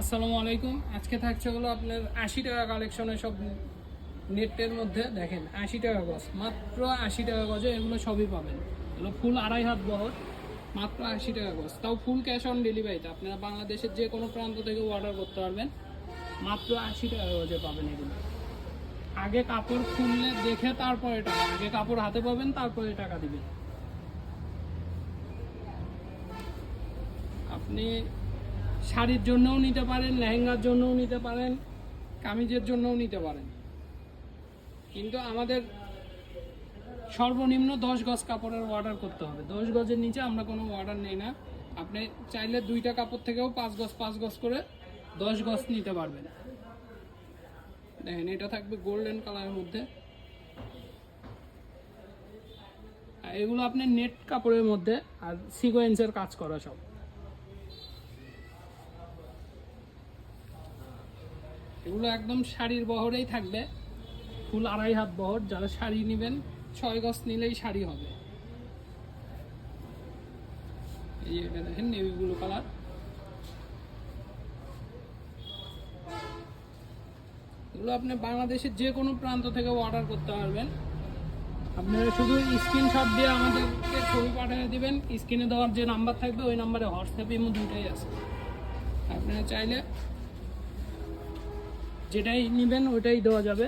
আসসালামু আলাইকুম। আজকে থাকছে হলো আপনার আশি টাকা কালেকশনের সব নেটের মধ্যে। দেখেন, আশি টাকা গজ, মাত্র আশি টাকা গজে এগুলো সবই পাবেন। এগুলো ফুল আড়াই হাত বহর, মাত্র আশি টাকা গজ। তাও ফুল ক্যাশ অন ডেলিভারিতে আপনারা বাংলাদেশের যে কোনো প্রান্ত থেকে অর্ডার করতে পারবেন। মাত্র আশি টাকা গজে পাবেন এগুলো। আগে কাপড় খুললে দেখে তারপরে টাকা। আগে কাপড় হাতে পাবেন, তারপরে টাকা দিবেন। আপনি শাড়ির জন্যও নিতে পারেন, লেহেঙ্গার জন্যও নিতে পারেন, কামিজের জন্যও নিতে পারেন। কিন্তু আমাদের সর্বনিম্ন দশ গজ কাপড়ের অর্ডার করতে হবে। দশ গজের নিচে আমরা কোনো অর্ডার নেই না। আপনি চাইলে দুইটা কাপড় থেকেও পাঁচ গজ পাঁচ গজ করে দশ গজ নিতে পারবেন। দেখেন, এটা থাকবে গোল্ডেন কালারের মধ্যে। এগুলো আপনার নেট কাপড়ের মধ্যে আর সিকোয়েন্সের কাজ করা সব। এগুলো একদম শাড়ির বহরেই থাকবে। ফুল আড়াই হাত বহর, যারা শাড়ি নেবেন, ছয় গজ নিলেই শাড়ি হবে। এই এটা দেখেন নেভি ব্লু কালার এগুলো আপনি বাংলাদেশের যে কোনো প্রান্ত থেকে অর্ডার করতে পারবেন। আপনারা শুধু স্ক্রিনশট দিয়ে আমাদেরকে ছবি পাঠিয়ে দিবেন। স্ক্রিনে দেওয়ার যে নাম্বার থাকবে, ওই নাম্বারে হোয়াটসঅ্যাপ ইমো দুটোই আছে আপনারা চাইলে যেটাই নেবেন, ওইটাই দেওয়া যাবে।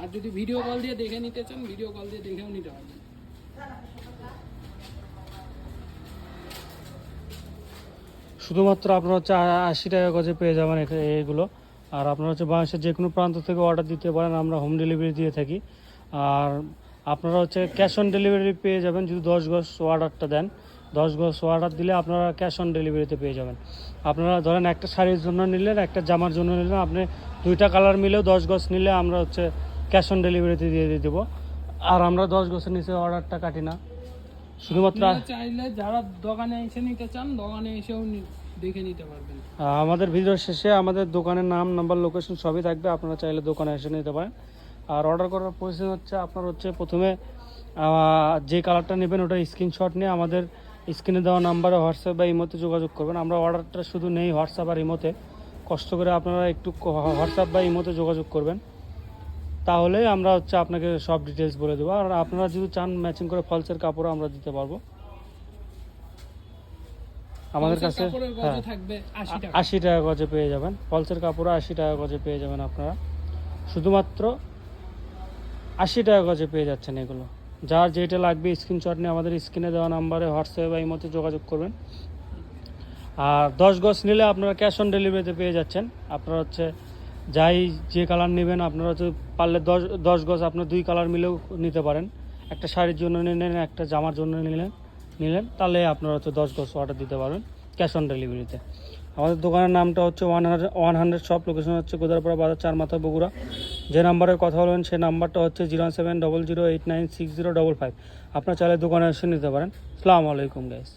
আর যদি ভিডিও কল দিয়ে দেখে নিতে চান ভিডিও কল দিয়ে দেখেও নিতে পারবেন। শুধুমাত্র আপনারা হচ্ছে আশি টাকা গজে পেয়ে যাবেন এগুলো। আর আপনারা হচ্ছে বাংলাদেশের যে কোনো প্রান্ত থেকে অর্ডার দিতে পারেন, আমরা হোম ডেলিভারি দিয়ে থাকি। আর আপনারা হচ্ছে ক্যাশ অন ডেলিভারি পেয়ে যাবেন, যদি দশ গজ অর্ডারটা দেন। দশ গজ অর্ডার দিলে আপনারা ক্যাশ অন ডেলিভারিতে পেয়ে যাবেন। আপনারা ধরেন একটা শাড়ির জন্য নিলেন একটা জামার জন্য নিলেন আপনি দুইটা কালার মিলেও দশ গজ নিলে আমরা হচ্ছে ক্যাশ অন ডেলিভারিতে দিয়ে দিয়ে দেবো। আর আমরা দশ গজের নিচে অর্ডারটা কাটি না। শুধুমাত্র চাইলে যারা দোকানে এসে নিতে চান দোকানে এসেও দেখে নিতে পারবেন। আমাদের ভিডিও শেষে আমাদের দোকানের নাম নাম্বার লোকেশন সবই থাকবে। আপনারা চাইলে দোকানে এসে নিতে পারেন। আর অর্ডার করার প্রসেস হচ্ছে আপনার হচ্ছে প্রথমে যে কালারটা নেবেন ওটা স্ক্রিনশট নিয়ে আমাদের স্ক্রিনে দেওয়া নাম্বারে হোয়াটসঅ্যাপ বা ইমোতে যোগাযোগ করবেন। আমরা অর্ডারটা শুধু নেই হোয়াটসঅ্যাপ আর ইমোতে। কষ্ট করে আপনারা একটু হোয়াটসঅ্যাপ বা ইমোতে যোগাযোগ করবেন। তাহলে আমরা হচ্ছে আপনাকে সব ডিটেলস বলে দেবো। আর আপনারা যদি চান ম্যাচিং করে ফলসের কাপড় আমরা দিতে পারব। আমাদের কাছে হ্যাঁ। আশি টাকা। আশি টাকা গজে পেয়ে যাবেন। ফলসের কাপড়ও আশি টাকা গজে পেয়ে যাবেন আপনারা। শুধুমাত্র আশি টাকা গজে পেয়ে যাচ্ছেন এগুলো। যার যেটা লাগবে স্ক্রিনশট নিয়ে আমাদের স্ক্রিনে দেওয়া নাম্বারে হোয়াটসঅ্যাপ বা ইমোতে যোগাযোগ করবেন। আর দশ গজ নিলে আপনারা ক্যাশ অন ডেলিভারিতে পেয়ে যাচ্ছেন। আপনারা হচ্ছে যাই যে কালার নেবেন, আপনারা হচ্ছে পারলে দশ দশ গজ আপনার দুই কালার মিলেও নিতে পারেন। একটা শাড়ির জন্য নিলেন একটা জামার জন্য নিলেন নিলেন, তাহলে আপনারা হচ্ছে দশ গজ অর্ডার দিতে পারবেন ক্যাশ অন ডেলিভারিতে আমাদের দোকানের নামটা হচ্ছে one hundred one hundred shop location হচ্ছে গোদারপাড়া বাজার চার মাথা বগুড়া। যে নাম্বারের কথা বলবেন সেই নাম্বারটা হচ্ছে zero seven double zero eight nine six zero double five. আপনার চাইলে দোকানে এসে নিতে পারেন। আসসালামু আলাইকুম গাইস